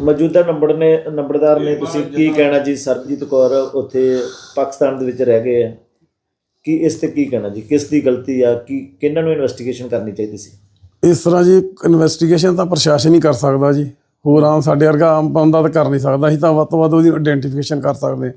ਮੌਜੂਦਾ ਨੰਬਰ ਨੇ ਨੰਬਰਦਾਰ ਨੇ ਤੁਸੀਂ ਕੀ ਕਹਿਣਾ ਜੀ? ਸਰਬਜੀਤ ਕੌਰ ਉੱਥੇ ਪਾਕਿਸਤਾਨ ਦੇ ਵਿੱਚ ਰਹਿ ਗਏ ਆ। ਕੀ ਇਸ ਤੇ ਕੀ ਕਹਿਣਾ ਜੀ? ਕਿਸ ਦੀ ਗਲਤੀ ਆ? ਕੀ ਕਿਹਨਾਂ ਨੂੰ ਇਨਵੈਸਟੀਗੇਸ਼ਨ ਕਰਨੀ ਚਾਹੀਦੀ ਸੀ? ਇਸ ਤਰ੍ਹਾਂ ਜੀ ਇਨਵੈਸਟੀਗੇਸ਼ਨ ਤਾਂ ਪ੍ਰਸ਼ਾਸਨ ਹੀ ਕਰ ਸਕਦਾ ਜੀ। ਹੋਰ ਆਮ ਸਾਡੇ ਵਰਗਾ ਆਮ ਬੰਦਾ ਤਾਂ ਕਰ ਨਹੀਂ ਸਕਦਾ। ਅਸੀਂ ਤਾਂ ਵੱਧ ਤੋਂ ਵੱਧ ਉਹਦੀ ਆਇਡੈਂਟੀਫਿਕੇਸ਼ਨ ਕਰ ਸਕਦੇ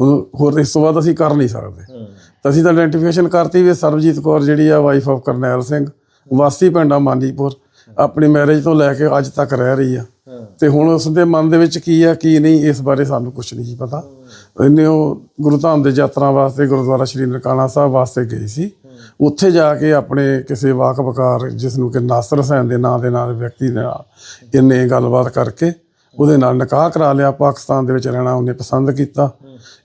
ਉਹ- ਹੋਰ ਇਸ ਤੋਂ ਬਾਅਦ ਅਸੀਂ ਕਰ ਨਹੀਂ ਸਕਦੇ। ਤਾਂ ਅਸੀਂ ਤਾਂ ਆਇਡੈਂਟੀਫਿਕੇਸ਼ਨ ਕਰਤੀ ਵੀ ਸਰਬਜੀਤ ਕੌਰ ਜਿਹੜੀ ਆ ਵਾਈਫ ਆਫ ਕਰਨੈਲ ਸਿੰਘ। ਵਾਸੀ ਪਿੰਡਾ ਮਾਨੀਪੁਰ। ਆਪਣੀ ਮੈਰਿਜ ਤੋਂ ਲੈ ਕੇ ਅੱਜ ਤੱਕ ਰਹਿ ਰਹੀ ਆ। ਹਾਂ ਤੇ ਹੁਣ ਉਸ ਦੇ ਮਨ ਦੇ ਵਿੱਚ ਕੀ ਆ, ਕੀ ਨਹੀਂ, ਇਸ ਬਾਰੇ ਸਾਨੂੰ ਕੁਝ ਨਹੀਂ ਜੀ ਪਤਾ। ਇਹਨੇ ਉਹ ਗੁਰੂ ਧਾਮ ਦੇ ਯਾਤਰਾ ਵਾਸਤੇ ਗੁਰਦੁਆਰਾ ਸ਼੍ਰੀ ਨਨਕਾਣਾ ਸਾਹਿਬ ਵਾਸਤੇ ਗਈ ਸੀ। ਉੱਥੇ ਜਾ ਕੇ ਆਪਣੇ ਕਿਸੇ ਵਾਕਬਕਾਰ ਜਿਸ ਨੂੰ ਕਿ ਨਾਸਰ ਹੁਸੈਨ ਦੇ ਨਾਂ ਦੇ ਨਾਲ ਵਿਅਕਤੀ ਦੇ ਨਾਲ ਇਹਨੇ ਗੱਲਬਾਤ ਕਰਕੇ ਉਹਦੇ ਨਾਲ ਨਿਕਾਹ ਕਰਾ ਲਿਆ, ਪਾਕਿਸਤਾਨ ਦੇ ਵਿੱਚ ਰਹਿਣਾ ਉਹਨੇ ਪਸੰਦ ਕੀਤਾ।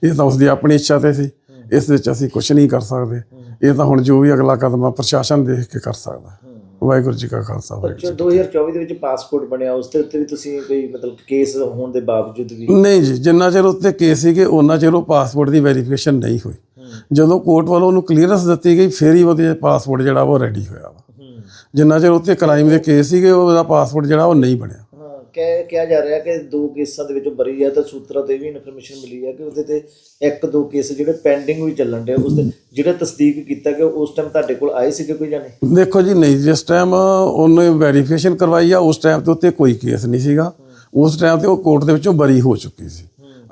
ਇਹ ਤਾਂ ਉਸਦੀ ਆਪਣੀ ਇੱਛਾ ਤੇ ਸੀ। ਇਸ ਵਿੱਚ ਅਸੀਂ ਕੁਝ ਨਹੀਂ ਕਰ ਸਕਦੇ। ਇਹ ਤਾਂ ਹੁਣ ਜੋ ਵੀ ਅਗਲਾ ਕਦਮ ਆ, ਪ੍ਰਸ਼ਾਸਨ ਦੇਖ ਕੇ ਕਰ ਸਕਦਾ। ਵਾਹਿਗੁਰੂ ਜੀ ਕਾ ਖਾਲਸਾ ਵਾਹਿਗੁਰੂ ਜੀ ਅੱਛਾ 2024 ਦੇ ਵਿੱਚ ਪਾਸਪੋਰਟ ਬਣਿਆ ਉਸ ਦੇ ਉੱਤੇ ਵੀ ਤੁਸੀਂ ਕੋਈ ਮਤਲਬ ਕੇਸ ਹੋਣ ਦੇ ਬਾਵਜੂਦ ਵੀ? ਨਹੀਂ ਜੀ ਜਿੰਨਾ ਚਿਰ ਉੱਤੇ ਕੇਸ ਸੀਗੇ ਉਹਨਾਂ ਚਿਰ ਉਹ ਪਾਸਪੋਰਟ ਦੀ ਵੈਰੀਫਿਕੇਸ਼ਨ ਨਹੀਂ ਹੋਈ। ਜਦੋਂ ਕੋਰਟ ਵੱਲੋਂ ਉਹਨੂੰ ਕਲੀਅਰੈਂਸ ਦਿੱਤੀ ਗਈ ਫਿਰ ਹੀ ਉਹਦੇ ਪਾਸਪੋਰਟ ਜਿਹੜਾ ਉਹ ਰੈਡੀ ਹੋਇਆ ਵਾ। ਹੂੰ। ਜਿੰਨਾ ਚਿਰ ਉੱਤੇ ਕ੍ਰਾਈਮ ਦੇ ਕੇਸ ਸੀਗੇ ਉਹਦਾ ਪਾਸਪੋਰਟ ਜਿਹੜਾ ਉਹ ਨਹੀਂ ਬਣਿਆ। ਕਹਿ ਕਿਹਾ ਜਾ ਰਿਹਾ ਕਿ ਦੋ ਕੇਸਾਂ ਦੇ ਵਿੱਚੋਂ ਬਰੀ ਹੈ ਤਾਂ ਸੂਤਰਾਂ ਤੋਂ ਇਹ ਵੀ ਇਨਫੋਰਮੇਸ਼ਨ ਮਿਲੀ ਹੈ ਕਿ ਉਹਦੇ ਤੇ ਇੱਕ ਦੋ ਕੇਸ ਜਿਹੜੇ ਪੈਂਡਿੰਗ ਵੀ ਚੱਲਣ ਦੇ ਉਸ ਤੇ ਜਿਹੜਾ ਤਸਦੀਕ ਕੀਤਾ ਕਿ ਉਸ ਟਾਈਮ ਤੁਹਾਡੇ ਕੋਲ ਆਏ ਸੀਗੇ ਕੋਈ ਜਾਣੇ ਦੇਖੋ ਜੀ, ਨਹੀਂ ਜਿਸ ਟਾਈਮ ਉਹਨੇ ਵੈਰੀਫਿਕੇਸ਼ਨ ਕਰਵਾਈ ਆ, ਉਸ ਟਾਈਮ ਤੇ ਉੱਤੇ ਕੋਈ ਕੇਸ ਨਹੀਂ ਸੀਗਾ। ਉਸ ਟਾਈਮ ਤੇ ਉਹ ਕੋਰਟ ਦੇ ਵਿੱਚੋਂ ਬਰੀ ਹੋ ਚੁੱਕੀ ਸੀ।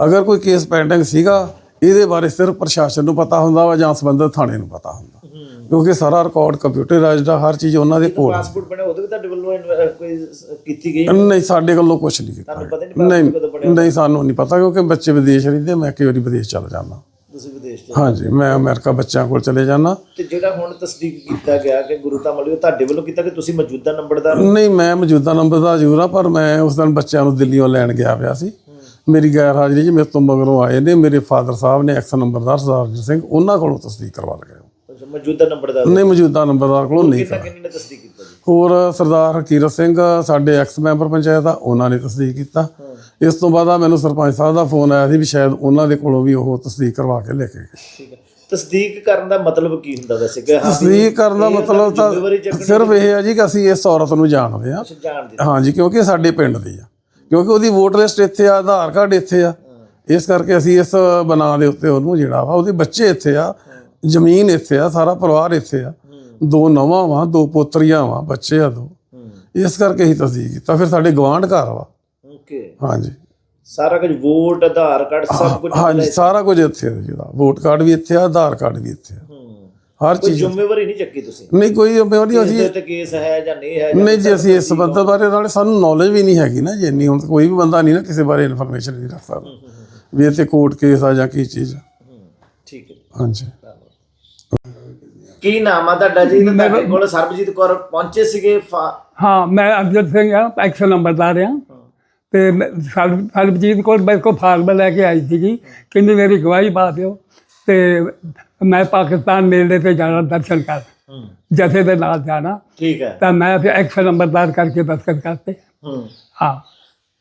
ਅਗਰ ਕੋਈ ਕੇਸ ਪੈਂਡਿੰਗ ਸੀਗਾ, ਇਹਦੇ ਬਾਰੇ ਸਿਰਫ ਪ੍ਰਸ਼ਾਸਨ ਨੂੰ ਪਤਾ ਹੁੰਦਾ ਵਾ ਜਾਂ ਸੰਬੰਧਿਤ ਥਾਣੇ ਨੂੰ ਪਤਾ ਹੁੰਦਾ। ਕਿਉਂਕਿ ਸਾਰਾ ਰਿਕਾਰਡ ਕੰਪਿਊਟਰਾਈਜ਼ਡ ਆ ਹਰ ਚੀਜ਼ ਉਹਨਾਂ ਦੇ ਕੋਲ ਆ। ਪਾਸਪੋਰਟ ਬਣਿਆ ਉਹਦੇ ਵੀ ਤੁਹਾਡੇ ਵੱਲੋਂ ਇਨਵੈ- ਕੋਈ ਸ- ਕੀਤੀ ਗਈ? ਨਹੀਂ ਸਾਡੇ ਵੱਲੋਂ ਕੁਝ ਨਹੀਂ ਕੀਤਾ। ਤੁਹਾਨੂੰ ਪਤਾ ਨਹੀਂ ਨਹੀਂ ਕਦੋਂ ਬਣਿਆ? ਨਹੀਂ ਸਾਨੂੰ ਨਹੀਂ ਪਤਾ ਕਿਉਂਕਿ ਬੱਚੇ ਵਿਦੇਸ਼ ਰਹਿੰਦੇ ਮੈਂ ਕਈ ਵਾਰੀ ਵਿਦੇਸ਼ ਚਲਾ ਜਾਂਦਾ। ਤੁਸੀਂ ਵਿਦੇਸ਼ ਚ ਹਾਂਜੀ ਮੈਂ ਅਮਰੀਕਾ ਬੱਚਿਆਂ ਕੋਲ ਚਲੇ ਜਾਂਦਾ। ਤੇ ਜਿਹੜਾ ਹੁਣ ਤਸਦੀਕ ਕੀਤਾ ਗਿਆ ਕਿ ਗੁਰੂ ਵਾਲੀ ਉਹ ਤੁਹਾਡੇ ਵੱਲੋਂ ਕੀਤਾ ਕਿ ਤੁਸੀਂ ਮੌਜੂਦਾ ਨੰਬਰਦਾਰ ਨਹੀਂ ਮੈਂ ਮੌਜੂਦਾ ਨੰਬਰ ਦਾ ਜ਼ਰੂਰ ਆ ਪਰ ਮੈਂ ਉਸ ਦਿਨ ਬੱਚਿਆਂ ਨੂੰ ਦਿੱਲੀੋਂ ਲੈਣ ਗਿਆ ਪਿਆ ਸੀ। ਮੇਰੀ ਗੈਰ ਹਾਜ਼ਰੀ 'ਚ ਮੇਰੇ ਤੋਂ ਮਗਰੋਂ ਆਏ ਨੇ ਮੇਰੇ ਫਾਦਰ ਸਾਹਿਬ ਨੇ ਐਕਸ ਨੰਬਰਦਾਰ ਸਰਦਾਰ ਜੀ ਸਿੰਘ ਉਹਨਾਂ ਕੋਲੋਂ ਤਸਦੀਕ ਕਰਵਾ ਲਗਾਇਆ ਅੱਛਾ ਮੌਜੂਦਾ ਨੰਬਰਦਾਰ ਨਹੀਂ ਮੌਜੂਦਾ ਨੰਬਰਦਾਰ ਕੋਲੋਂ ਨਹੀਂ ਕਿੰਨਾ ਕਿੰਨੇ ਨੇ ਤਸਦੀਕ ਕੀਤਾ ਜੀ ਹੋਰ ਸਰਦਾਰ ਹਕੀਰਤ ਸਿੰਘ ਸਾਡੇ ਐਕਸ ਮੈਂਬਰ ਪੰਚਾਇਤ ਆ ਉਹਨਾਂ ਨੇ ਤਸਦੀਕ ਕੀਤਾ। ਇਸ ਤੋਂ ਬਾਅਦ ਆ ਮੈਨੂੰ ਸਰਪੰਚ ਸਾਹਿਬ ਦਾ ਫੋਨ ਆਇਆ ਸੀ ਵੀ ਸ਼ਾਇਦ ਉਹਨਾਂ ਦੇ ਕੋਲੋਂ ਵੀ ਉਹ ਤਸਦੀਕ ਕਰਵਾ ਕੇ ਲੈ ਕੇ ਠੀਕ ਹੈ। ਤਸਦੀਕ ਕਰਨ ਦਾ ਮਤਲਬ ਕੀ ਹੁੰਦਾ ਵੈਸੇ? ਕਿ ਹਾਂ ਤਸਦੀਕ ਕਰਨ ਦਾ ਮਤਲਬ ਤਾਂ ਸਿਰਫ ਇਹ ਹੈ। ਜੀ ਕਿ ਅਸੀਂ ਇਸ ਔਰਤ ਨੂੰ ਜਾਣਦੇ ਆ ਜਾਣਦੇ ਹਾਂਜੀ ਕਿਉਂਕਿ ਸਾਡੇ ਪਿੰਡ ਦੀ ਆ। ਕਿਉਂਕਿ ਉਹਦੀ ਵੋਟ ਲਿਸਟ ਇੱਥੇ ਆ ਆਧਾਰ ਕਾਰਡ ਇੱਥੇ ਆ। ਇਸ ਕਰਕੇ ਅਸੀਂ ਇਸ ਬਣਾ ਦੇ ਉੱਤੇ ਉਹਨੂੰ ਜਿਹੜਾ ਵਾ ਉਹਦੇ ਬੱਚੇ ਇੱਥੇ ਆ। ਜ਼ਮੀਨ ਇੱਥੇ ਆ ਸਾਰਾ ਪਰਿਵਾਰ ਇੱਥੇ ਆ। ਦੋ ਨਵਾਂ ਵਾ ਦੋ ਪੋਤਰੀਆਂ ਵਾ ਬੱਚੇ ਆ ਦੋ। ਹੂੰ। ਇਸ ਕਰਕੇ ਅਸੀਂ ਤਸਦੀਕ ਕੀਤਾ। ਫਿਰ ਸਾਡੇ ਗਵਾਂਢ ਘਰ ਵਾ। ਓਕੇ। ਹਾਂਜੀ। ਸਾਰਾ ਕੁਝ ਵੋਟ ਆਧਾਰ ਕਾਰਡ ਸਭ ਕੁਝ ਹਾਂਜੀ ਸਾਰਾ ਕੁਝ ਇੱਥੇ ਆ ਜਿਹਦਾ ਵੋਟ ਕਾਰਡ ਵੀ ਇੱਥੇ ਆ ਆਧਾਰ ਕਾਰਡ ਵੀ ਇੱਥੇ ਆ। ਹੂੰ। ਹਰ ਕੋਈ ਚੀਜ਼। ਜ਼ਿੰਮੇਵਾਰੀ ਨਹੀਂ ਚੱਕੀ ਤੁਸੀਂ? ਨਹੀਂ ਕੋਈ ਜ਼ਿੰਮੇਵਾਰੀ ਅਸੀਂ ਇਹਦੇ ਤੇ ਕੇਸ ਹੈ ਜਾਂ ਨਹੀਂ ਹੈ ਨਹੀਂ ਜੀ ਅਸੀਂ ਇਸ ਸੰਬੰਧ ਬਾਰੇ ਨਾਲੇ ਸਾਨੂੰ ਨੌਲੇਜ ਵੀ ਨਹੀਂ ਹੈਗੀ ਨਾ ਜੀ ਇੰਨੀ। ਹੁਣ ਕੋਈ ਵੀ ਬੰਦਾ ਨਹੀਂ ਨਾ ਕਿਸੇ ਬਾਰੇ ਇਨਫੋਰਮੇਸ਼ਨ ਨਹੀਂ ਰੱਖ ਸਕਦਾ ਵੀ ਤੇ ਕੋਰਟ ਕੇਸ ਆ ਜਾਂ ਕੀ ਚੀਜ਼ ਹੂੰ, ਠੀਕ ਹੈ ਹਾਂਜੀ। ਕੀ ਨਾਮ ਆ ਤੁਹਾਡਾ ਜੀ? ਤੇ ਤੁਹਾਡੇ ਕੋਲ ਸਰਬਜੀਤ ਕੌਰ ਪਹੁੰਚੇ ਸੀਗੇ ਫਾ- ਹਾਂ ਮੈਂ ਅਮਜਦ ਸਿੰਘ ਆ ਐਕਸ਼ਨ ਨੰਬਰਦਾਰ ਆ ਤੇ ਮੈਂ- ਸਰਬ- ਸਰਬਜੀਤ ਕੋਲ ਮੇਰੇ ਕੋਲ ਫਾਰਮ ਲੈ ਕੇ ਆਈ ਸੀਗੀ। ਕਹਿੰਦੀ ਮੇਰੀ ਗਵਾਹੀ ਪਾ ਦਿਓ। ਤੇ ਮੈਂ ਪਾਕਿਸਤਾਨ ਮੇਲੇ ਤੇ ਜਾਣਾ ਦਰਸ਼ਨ ਕਰ। ਹੂੰ। ਜਥੇ ਦੇ ਨਾਲ ਜਾਣਾ। ਠੀਕ ਹੈ। ਤਾਂ ਮੈਂ ਫਿਰ ਐਕਸ਼ਨ ਨੰਬਰਦਾਰ ਕਰਕੇ ਦਸਤਖਤ ਕਰਤੇ। ਹੂੰ। ਹਾਂ।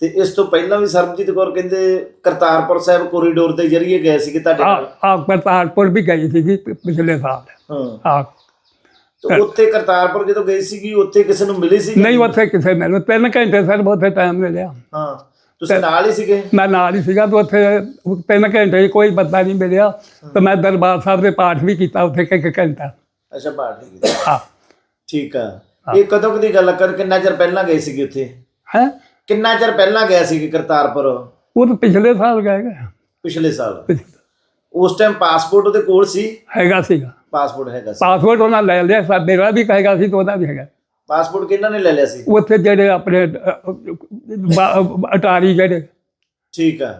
ਤੇ ਇਸ ਤੋਂ ਪਹਿਲਾਂ ਵੀ ਸਰਬਜੀਤ ਕੌਰ ਕਹਿੰਦੇ ਕਰਤਾਰਪੁਰ ਸਾਹਿਬ ਕੋਰੀਡੋਰ ਦੇ ਜ਼ਰੀਏ ਗਏ ਸੀਗੇ ਤੁਹਾਡੇ ਨਾਲ ਆ ਕਰਤਾਰਪੁਰ ਵੀ ਗਈ ਸੀਗੀ ਪਿਛਲੇ ਸਾਲ। ਹਾਂ। ਤੇ ਉੱਥੇ ਕਰਤਾਰਪੁਰ ਜਦੋਂ ਗਈ ਸੀਗੀ ਉੱਥੇ ਕਿਸੇ ਨੂੰ ਮਿਲੀ ਸੀ ਨਹੀਂ ਉੱਥੇ ਕਿਸੇ ਨੇ ਤਿੰਨ ਘੰਟੇ ਸਰ ਉੱਥੇ ਟਾਈਮ ਮਿਲਿਆ। ਹਾਂ। ਤੁਸੀਂ ਨਾਲ ਹੀ ਸੀਗੇ? ਮੈਂ ਨਾਲ ਹੀ ਸੀਗਾ ਤੇ ਉੱਥੇ ਤਿੰਨ ਘੰਟੇ ਕੋਈ ਬੰਦਾ ਨਹੀਂ ਮਿਲਿਆ। ਤੇ ਮੈਂ ਦਰਬਾਰ ਸਾਹਿਬ ਦੇ ਪਾਠ ਵੀ ਕੀਤਾ ਉੱਥੇ ਇੱਕ ਘੰਟਾ। ਅੱਛਾ ਬਾਹਰ ਠੀਕ ਹੈ। ਠੀਕ ਆ। ਇਹ ਕਦੋਂ ਦੀ ਗੱਲ ਕਰ ਕਿੰਨਾ ਚਿਰ ਪਹਿਲਾਂ ਗਏ ਸੀਗੇ ਉੱਥੇ? ਹੈ? ਕਿੰਨਾ ਚਿਰ ਪਹਿਲਾਂ ਗਏ ਸੀਗੇ ਕਰਤਾਰਪੁਰ? ਉਹ ਤਾਂ ਪਿਛਲੇ ਸਾਲ ਗਏ ਗੇ। ਪਿਛਲੇ ਸਾਲ। ਉਸ ਟਾਈਮ ਪਾਸਪੋਰਟ ਉਹਦੇ ਕੋਲ ਸੀ? ਹੈਗਾ ਸੀਗਾ। ਪਾਸਪੋਰਟ ਹੈਗਾ ਸੀ। ਪਾਸਪੋਰਟ ਉਹਨਾਂ ਲੈ ਲਿਆ ਸਾ ਮੇਰਾ ਵੀ ਕਹੇਗਾ ਸੀ ਤੇ ਉਹਦਾ ਵੀ ਹੈਗਾ। ਪਾਸਪੋਰਟ ਕਿਹਨਾਂ ਨੇ ਲੈ ਲਿਆ ਸੀ? ਉੱਥੇ ਜਿਹੜੇ ਆਪਣੇ ਅਟਾਰੀ ਜਿਹੜੇ ਠੀਕ ਆ।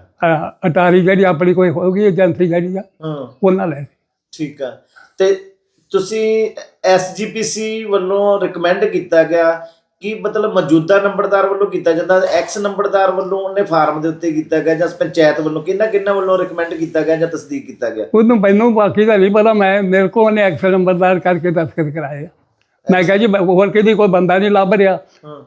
ਅਟਾਰੀ ਜਿਹੜੀ ਆਪਣੀ ਕੋਈ ਹੋਊਗੀ ਏਜੰਸੀ ਜਿਹੜੀ ਆ ਹਾਂ। ਉਹਨਾਂ ਲੈ। ਠੀਕ ਆ। ਤੇ ਤੁਸੀਂ ਐਸਜੀਪੀਸੀ ਵੱਲੋਂ ਰეკਮੈਂਡ ਕੀਤਾ ਗਿਆ ਕਿ ਮਤਲਬ ਮੌਜੂਦਾ ਨੰਬਰਦਾਰ ਵੱਲੋਂ ਕੀਤਾ ਜਾਂਦਾ? ਐਕਸ ਨੰਬਰਦਾਰ ਵੱਲੋਂ ਉਹਨੇ ਫਾਰਮ ਦੇ ਉੱਤੇ ਕੀਤਾ ਗਿਆ ਜਾਂ ਪੰਚਾਇਤ ਵੱਲੋਂ? ਕਿੰਨਾ ਕਿੰਨਾ ਵੱਲੋਂ ਰეკਮੈਂਡ ਕੀਤਾ ਗਿਆ ਜਾਂ ਤਸਦੀਕ ਕੀਤਾ ਗਿਆ? ਉਹਨੂੰ ਮੈਨੂੰ ਬਾਕੀ ਦਾ ਨਹੀਂ ਪਤਾ। ਮੈਂ ਮੇਰੇ ਕੋਲ ਉਹਨੇ ਐਕਸ਼ਨ ਨੰਬਰਦਾਰ ਕਰਕੇ ਦਸਤਖਤ ਕਰਾਏ। ਮੈਂ ਕਿਹਾ ਜੀ ਹੋਰ ਕਿਹਦੀ ਕੋਈ ਬੰਦਾ ਨਹੀਂ ਲੱਭ ਰਿਹਾ।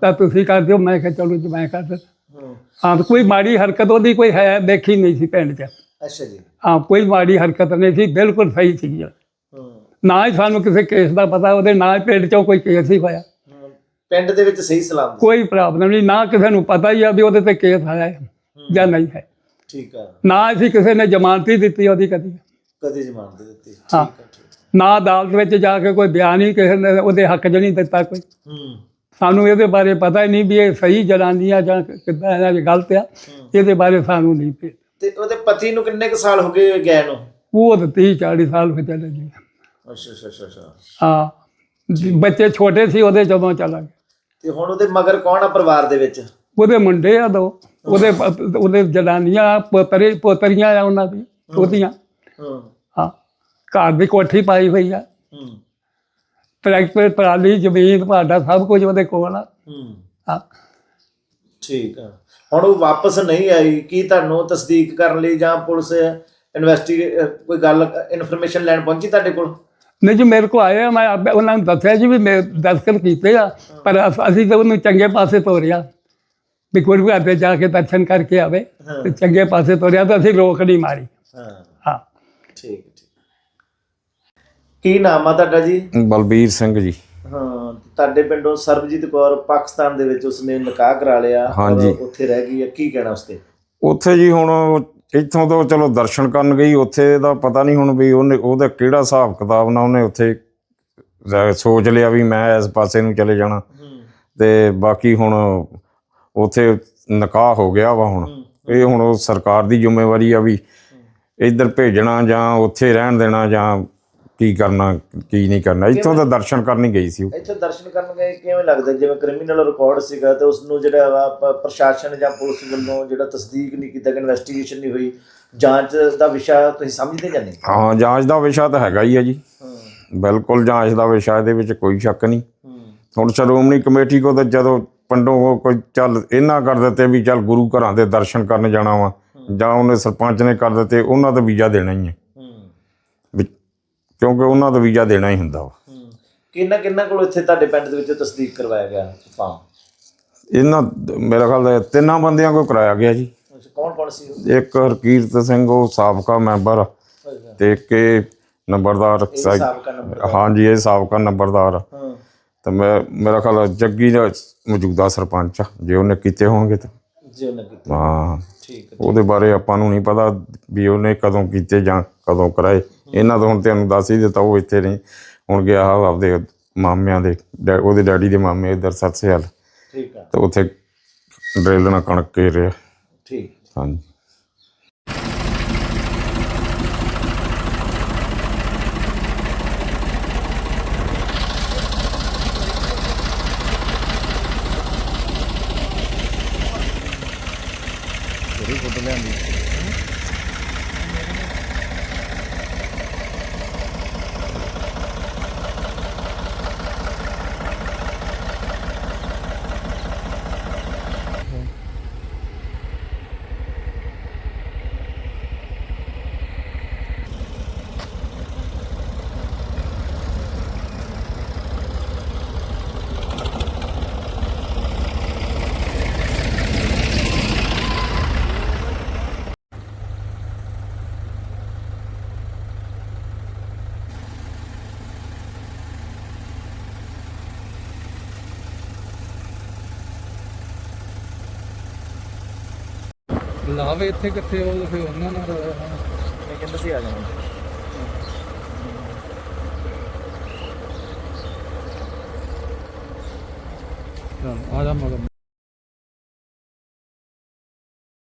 ਤਾਂ ਤੁਸੀਂ ਕਰ ਦਿਓ। ਮੈਂ ਕਿਹਾ ਚਲੋ ਜੀ ਮੈਂ ਕਰ ਦਿੰਦਾ। ਹਾਂ। ਕੋਈ ਮਾੜੀ ਹਰਕਤ ਉਹਦੀ ਕੋਈ ਹੈ ਦੇਖੀ ਨਹੀਂ ਸੀ ਪਿੰਡ 'ਚ। ਅੱਛਾ ਜੀ। ਹਾਂ ਕੋਈ ਮਾੜੀ ਹਰਕਤ ਨਹੀਂ ਸੀ। ਬਿਲਕੁਲ ਸਹੀ ਸੀ ਨਾ ਹੀ ਸਾਨੂੰ ਕਿਸੇ ਕੇਸ ਦਾ ਪਤਾ ਉਹਦੇ ਨਾ ਹੀ ਪਿੰਡ 'ਚੋਂ ਕੋਈ ਕੇਸ ਹੀ ਹੋਇਆ। ਪਿੰਡ ਦੇ ਵਿੱਚ ਸਹੀ ਸਲਾਮ ਸੀ। ਕੋਈ ਪ੍ਰੋਬਲਮ ਨਹੀਂ ਨਾ ਕਿਸੇ ਨੂੰ ਪਤਾ ਹੀ ਆ ਵੀ ਉਹਦੇ ਤੇ ਕੇਸ ਆਇਆ ਹੈ ਜਾਂ ਨਹੀਂ ਹੈ। ਠੀਕ ਆ। ਨਾ ਅਸੀਂ ਕਿਸੇ ਨੇ ਜ਼ਮਾਨਤ ਹੀ ਦਿੱਤੀ ਉਹਦੀ ਕਦੀ। ਕਦੇ ਜ਼ਮਾਨਤ ਦਿੱਤੀ। ਠੀਕ। ਆ ਨਾ ਅਦਾਲਤ ਵਿੱਚ ਜਾ ਕੇ ਕੋਈ ਬਿਆਨ ਹੀ ਕਿਸੇ ਨੇ ਉਹਦੇ ਹੱਕ 'ਚ ਨਹੀਂ ਦਿੱਤਾ ਕੋਈ। ਹੂੰ। ਸਾਨੂੰ ਇਹਦੇ ਬਾਰੇ ਪਤਾ ਹੀ ਨਹੀਂ ਵੀ ਇਹ ਸਹੀ ਜਨਾਨੀ ਆ ਜਾਂ ਕਿੱਦਾਂ ਇਹਨਾਂ ਦੀ ਗਲਤ ਆ। ਇਹਦੇ ਬਾਰੇ ਸਾਨੂੰ ਨਹੀਂ ਪਤਾ। ਤੇ ਉਹਦੇ ਪਤੀ ਨੂੰ ਕਿੰਨੇ ਕੁ ਸਾਲ ਹੋ ਗਏ ਗਏ ਨੂੰ? ਉਹ ਤਾਂ 30 40 ਸਾਲ ਹੋ ਚਲੇ ਗਏ ਅੱਛਾ ਅੱਛਾ ਅੱਛਾ ਹਾਂ। ਜੀ, ਬੱਚੇ ਛੋਟੇ ਸੀ ਉਹਦੇ ਜਦੋਂ ਚਲਾ ਗਿਆ। ਤੇ ਹੁਣ ਉਹਦੇ ਮਗਰ ਕੌਣ ਆ ਪਰਿਵਾਰ ਦੇ ਵਿੱਚ? ਉਹਦੇ ਮੁੰਡੇ ਆ ਦੋ। ਉਹਦੇ ਉਹਦੇ ਜਨਾਨੀਆਂ ਪੋਤਰੇ ਪੋਤਰੀਆਂ ਆ ਉਹਨਾਂ ਦੀ ਉਹਦੀਆਂ। ਹੂੰ। ਹਾਂ। ਘਰ ਦੀ ਕੋਠੀ ਪਾਈ ਹੋਈ ਆ। ਹੂੰ। ਟਰੈਕਟਰ ਟਰਾਲੀ ਜ਼ਮੀਨ ਭਾਡਾ ਸਭ ਕੁਝ ਉਹਦੇ ਕੋਲ ਆ। ਹੂੰ। ਹਾਂ। ਠੀਕ ਆ। ਹੁਣ ਉਹ ਵਾਪਸ ਨਹੀਂ ਆਈ ਕੀ ਤੁਹਾਨੂੰ ਤਸਦੀਕ ਕਰਨ ਲਈ ਜਾਂ ਪੁਲਿਸ ਇਨਵੈਸਟੀ ਕੋਈ ਗੱਲ ਇਨਫੋਰਮੇਸ਼ਨ ਲੈਣ ਪਹੁੰਚੀ ਤੁਹਾਡੇ ਕੋਲ? ਨਹੀਂ ਜੀ ਮੇਰੇ ਕੋ ਆਏ ਆ, ਮੈਂ ਆਪੇ ਉਹਨਾਂ ਨੂੰ ਦੱਸਿਆ ਜੀ ਵੀ ਮੈਂ ਦਸਤਖਤ ਕੀਤੇ ਆ ਪਰ ਅਸ- ਅਸੀਂ ਤਾਂ ਉਹਨੂੰ ਚੰਗੇ ਪਾਸੇ ਤੋਰਿਆ। ਵੀ ਗੁਰੂ ਘਰ ਤੇ ਜਾ ਕੇ ਦਰਸ਼ਨ ਕਰਕੇ ਆਵੇ ਹਾਂ। ਤੇ ਚੰਗੇ ਪਾਸੇ ਤੋਰਿਆ ਤਾਂ ਅਸੀਂ ਰੋਕ ਨਹੀਂ ਮਾਰੀ। ਹਾਂ। ਹਾਂ। ਠੀਕ ਠੀਕ ਕੀ ਨਾਮ ਆ ਤੁਹਾਡਾ ਜੀ? ਬਲਬੀਰ ਸਿੰਘ ਜੀ। ਹਾਂ ਤੁਹਾਡੇ ਪਿੰਡੋਂ ਸਰਬਜੀਤ ਕੌਰ ਪਾਕਿਸਤਾਨ ਦੇ ਵਿੱਚ ਉਸਨੇ ਨਿਕਾਹ ਕਰਾ ਲਿਆ ਔਰ ਹਾਂਜੀ। ਉੱਥੇ ਰਹਿ ਗਈ ਹੈ। ਕੀ ਕਹਿਣਾ ਉਸ ਤੇ ਉੱਥੇ ਜੀ ਹੁਣ ਇੱਥੋਂ ਤੋਂ ਚਲੋ ਦਰਸ਼ਨ ਕਰਨ ਗਈ ਉੱਥੇ ਦਾ ਪਤਾ ਨਹੀਂ ਹੁਣ ਵੀ ਉਹਨੇ ਉਹਦਾ ਕਿਹੜਾ ਹਿਸਾਬ ਕਿਤਾਬ ਨਾਲ ਉਹਨੇ ਉੱਥੇ ਸੋਚ ਲਿਆ ਵੀ ਮੈਂ ਇਸ ਪਾਸੇ ਨੂੰ ਚਲੇ ਜਾਣਾ। ਤੇ ਬਾਕੀ ਹੁਣ ਉੱਥੇ ਨਿਕਾਹ ਹੋ ਗਿਆ ਵਾ ਹੁਣ। ਇਹ ਹੁਣ ਉਹ ਸਰਕਾਰ ਦੀ ਜ਼ਿੰਮੇਵਾਰੀ ਆ ਵੀ ਇੱਧਰ ਭੇਜਣਾ ਜਾਂ ਉੱਥੇ ਰਹਿਣ ਦੇਣਾ ਜਾਂ ਕੀ ਕਰਨਾ ਕੀ ਨਹੀਂ ਕਰਨਾ। ਇੱਥੋਂ ਤਾਂ ਦਰਸ਼ਨ ਕਰਨ ਹੀ ਗਈ ਸੀ ਉਹ। ਇੱਥੇ ਦਰਸ਼ਨ ਕਰਨ ਗਏ ਕਿਵੇਂ ਲੱਗਦਾ? ਜਿਵੇਂ ਕ੍ਰਿਮੀਨਲ ਰਿਕਾਰਡ ਸੀਗਾ ਤੇ ਉਸ ਨੂੰ ਜਿਹੜਾ ਵਾ ਪ- ਪ੍ਰਸ਼ਾਸਨ ਜਾਂ ਪੁਲਿਸ ਵੱਲੋਂ ਜਿਹੜਾ ਤਸਦੀਕ ਨਹੀਂ ਕੀਤਾ ਕਿ ਇਨਵੈਸਟੀਗੇਸ਼ਨ ਨਹੀਂ ਹੋਈ ਜਾਂਚ ਦਾ ਵਿਸ਼ਾ ਤੁਸੀਂ ਸਮਝਦੇ ਜਾਂ ਨਹੀਂ? ਹਾਂ ਜਾਂਚ ਦਾ ਵਿਸ਼ਾ ਤਾਂ ਹੈਗਾ ਹੀ ਆ ਜੀ। ਹਾਂ। ਬਿਲਕੁਲ ਜਾਂਚ ਦਾ ਵਿਸ਼ਾ ਇਹਦੇ ਵਿੱਚ ਕੋਈ ਸ਼ੱਕ ਨਹੀਂ। ਹੂੰ। ਹੁਣ ਸ਼੍ਰੋਮਣੀ ਕਮੇਟੀ ਕੋ ਤਾਂ ਜਦੋਂ ਪਿੰਡੋਂ ਉਹ ਕੋਈ ਚੱਲ ਇਹਨਾਂ ਕਰ ਦਿੱਤੇ ਵੀ ਚੱਲ ਗੁਰੂ ਘਰਾਂ ਦੇ ਦਰਸ਼ਨ ਕਰਨ ਜਾਣਾ ਵਾ ਜਾਂ ਉਹਨੇ ਸਰਪੰਚ ਨੇ ਕਰ ਦਿੱਤੇ ਉਹਨਾਂ ਦਾ ਵੀਜ਼ਾ ਦੇਣਾ ਹੀ ਹੈ ਹੂੰ। ਵੀ ਕਿਉਂਕਿ ਉਹਨਾਂ ਦਾ ਵੀਜ਼ਾ ਦੇਣਾ ਹੀ ਹੁੰਦਾ ਵਾ। ਕਿੰਨਾ ਕਿੰਨਾ ਕੋਲ ਇੱਥੇ ਤੁਹਾਡੇ ਪਿੰਡ ਦੇ ਵਿੱਚ ਤਸਦੀਕ ਕਰਵਾਇਆ ਗਿਆ ਫਾਰਮ? ਇਹਨਾਂ ਮੇਰਾ ਖਿਆਲ ਹੈ ਤਿੰਨਾਂ ਬੰਦਿਆਂ ਕੋ ਕਰਾਇਆ ਗਿਆ ਜੀ। ਅੱਛਾ ਕੌਣ ਕੌਣ ਸੀ? ਇੱਕ ਹਰਕੀਰਤ ਸਿੰਘ ਉਹ ਸਾਬਕਾ ਮੈਂਬਰ ਤੇ ਇਹ ਨੰਬਰਦਾਰ ਹਾਂਜੀ ਇਹ ਸਾਬਕਾ ਨੰਬਰਦਾਰ। ਤੇ ਮੈਂ ਮੇਰਾ ਖਿਆਲ ਜੱਗੀ ਦਾ ਮੌਜੂਦਾ ਸਰਪੰਚ ਜੇ ਉਹਨੇ ਕੀਤੇ ਹੋਣਗੇ ਤਾਂ। ਜੀ ਉਹਨਾਂ ਕੀਤਾ ਹਾਂ। ਠੀਕ ਉਹਦੇ ਬਾਰੇ ਆਪਾਂ ਨੂੰ ਨਹੀਂ ਪਤਾ ਵੀ ਉਹਨੇ ਕਦੋਂ ਕੀਤੇ ਜਾਂ ਕਦੋਂ ਕਰਾਏ। ਇਹਨਾਂ ਤੋਂ ਹੁਣ ਤੁਹਾਨੂੰ ਦੱਸ ਹੀ ਦਿੱਤਾ ਉਹ ਇੱਥੇ ਨਹੀਂ। ਹੁਣ ਗਿਆ ਵਾ ਆਪਦੇ ਮਾਮਿਆਂ ਦੇ ਡੈ- ਉਹਦੇ ਡੈਡੀ ਦੇ ਮਾਮੇ ਇਧਰ ਸਤਸੇਲ ਠੀਕ ਹੈ ਤੇ ਉੱਥੇ ਡਰਿੱਲ ਨਾਲ ਕਣਕ ਕੇ ਰਿਹਾ। ਠੀਕ। ਹਾਂਜੀ। ਲਾਵੇ ਇੱਥੇ ਕਿੱਥੇ ਉਹ ਫਿਰ ਉਹਨਾਂ ਨਾਲ ਮੈਂ ਕਹਿੰਦਾ ਸੀ ਆ ਜਾਣਾ। ਆ ਜਾ ਮਗਰ।